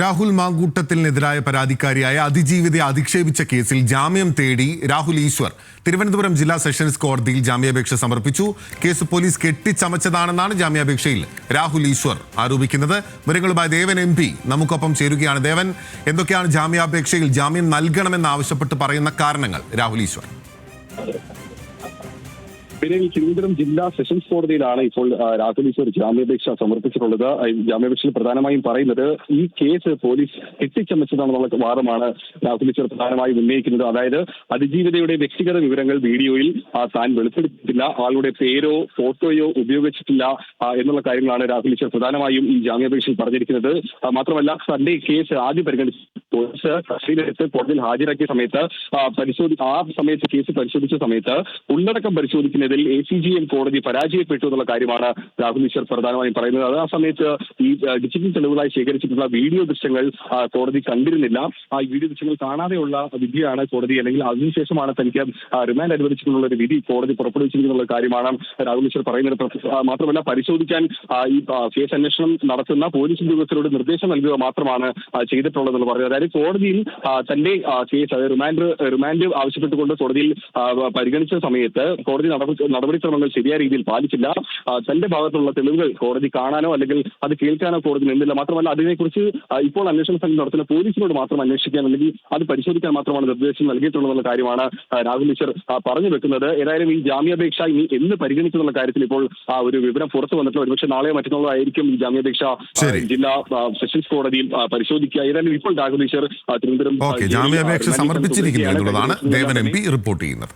രാഹുൽ മാങ്കൂട്ടത്തിനെതിരായ പരാതിക്കാരിയായ അതിജീവിതയെ അധിക്ഷേപിച്ച കേസിൽ ജാമ്യം തേടി രാഹുൽ ഈശ്വർ തിരുവനന്തപുരം ജില്ലാ സെഷൻസ് കോടതിയിൽ ജാമ്യാപേക്ഷ സമർപ്പിച്ചു. കേസ് പോലീസ് കെട്ടിച്ചമച്ചതാണെന്നാണ് ജാമ്യാപേക്ഷയിൽ രാഹുൽ ഈശ്വർ ആരോപിക്കുന്നത്. വിവരങ്ങളുമായി ദേവൻ എം പി നമുക്കൊപ്പം ചേരുകയാണ്. ദേവൻ എന്തൊക്കെയാണ് ജാമ്യാപേക്ഷയിൽ ജാമ്യം നൽകണമെന്ന് ആവശ്യപ്പെട്ട് പറയുന്ന കാരണങ്ങൾ രാഹുൽ ഈശ്വർ? നിലവിൽ തിരുവനന്തപുരം ജില്ലാ സെഷൻസ് കോടതിയിലാണ് ഇപ്പോൾ രാഹുൽ ഈശ്വർ ജാമ്യാപേക്ഷ സമർപ്പിച്ചിട്ടുള്ളത്. ജാമ്യാപേക്ഷയിൽ പ്രധാനമായും പറയുന്നത് ഈ കേസ് പോലീസ് കെട്ടിച്ചമച്ചതാണെന്നുള്ള വാദമാണ് രാഹുൽ ഈശ്വർ പ്രധാനമായും ഉന്നയിക്കുന്നത്. അതായത് അതിജീവിതയുടെ വ്യക്തിഗത വിവരങ്ങൾ വീഡിയോയിൽ താൻ വെളിപ്പെടുത്തിയിട്ടില്ല ആളുടെ പേരോ ഫോട്ടോയോ ഉപയോഗിച്ചിട്ടില്ല എന്നുള്ള കാര്യങ്ങളാണ് രാഹുൽ ഈശ്വർ പ്രധാനമായും ഈ ജാമ്യാപേക്ഷയിൽ പറഞ്ഞിരിക്കുന്നത്. മാത്രമല്ല തന്റെ കേസ് ആദ്യം പരിഗണിച്ച് പോലീസ് കസ്റ്റഡിയിലെടുത്ത് കോടതിയിൽ ഹാജരാക്കിയ സമയത്ത് പരിശോധി ആ സമയത്ത് കേസ് പരിശോധിച്ച സമയത്ത് ഉള്ളടക്കം പരിശോധിക്കുന്നതിൽ എ സി ജി എം കോടതി പരാജയപ്പെട്ടു എന്നുള്ള കാര്യമാണ് രാഹുൽ ഈശ്വർ പ്രധാനമായും പറയുന്നത്. അത് ആ സമയത്ത് ഈ ഡിജിറ്റൽ തെളിവുകളായി ശേഖരിച്ചിട്ടുള്ള വീഡിയോ ദൃശ്യങ്ങൾ കോടതി കണ്ടിരുന്നില്ല. ആ വീഡിയോ ദൃശ്യങ്ങൾ കാണാതെയുള്ള വിധിയാണ് കോടതി അല്ലെങ്കിൽ അതിനുശേഷമാണ് തനിക്ക് റിമാൻഡ് അനുവദിച്ചിട്ടുള്ള ഒരു വിധി കോടതി പുറപ്പെടുവിച്ചിരിക്കുന്ന കാര്യമാണ് രാഹുൽ ഈശ്വർ പറയുന്നത്. മാത്രമല്ല പരിശോധിക്കാൻ ഈ കേസ് അന്വേഷണം നടത്തുന്ന പോലീസ് ഉദ്യോഗസ്ഥരോട് നിർദ്ദേശം നൽകുക മാത്രമാണ് ചെയ്തിട്ടുള്ളതെന്ന് പറയുന്നത് അതായത് കോടതിയിൽ ആ, തന്റെ കേസ് അതായത് റിമാൻഡ് റിമാൻഡ് ആവശ്യപ്പെട്ടുകൊണ്ട് കോടതിയിൽ പരിഗണിച്ച സമയത്ത് കോടതി നടപടി നടപടിക്രമങ്ങൾ ശരിയായ രീതിയിൽ പാലിച്ചില്ല. തന്റെ ഭാഗത്തുള്ള തെളിവുകൾ കോടതി കാണാനോ അല്ലെങ്കിൽ അത് കേൾക്കാനോ കോടതി നിന്നില്ല. മാത്രമല്ല അതിനെക്കുറിച്ച് ഇപ്പോൾ അന്വേഷണ സംഘം നടത്തുന്ന പോലീസിനോട് മാത്രം അന്വേഷിക്കാൻ അല്ലെങ്കിൽ അത് പരിശോധിക്കാൻ മാത്രമാണ് നിർദ്ദേശം നൽകിയിട്ടുള്ളതെന്നുള്ള കാര്യമാണ് രാഹുൽ ഈശ്വർ പറഞ്ഞു വെക്കുന്നത്. ഏതായാലും ഈ ജാമ്യാപേക്ഷ ഇനി എന്ന് പരിഗണിക്കുന്നുള്ള കാര്യത്തിൽ ഇപ്പോൾ ആ, ഒരു വിവരം പുറത്തു വന്നിട്ടുള്ള ഒരുപക്ഷെ നാളെയോ മറ്റന്നാളോ ആയിരിക്കും ഈ ജാമ്യാപേക്ഷ ജില്ലാ സെഷൻസ് കോടതിയിൽ പരിശോധിക്കുക. ഏതായാലും ഇപ്പോൾ രാഹുൽ ഈശ്വർ തിരുവനന്തപുരം ഓക്കെ ജാമ്യാപേക്ഷ സമർപ്പിച്ചിരിക്കുന്നു എന്നുള്ളതാണ് ദേവൻ എം പി റിപ്പോർട്ട് ചെയ്യുന്നത്.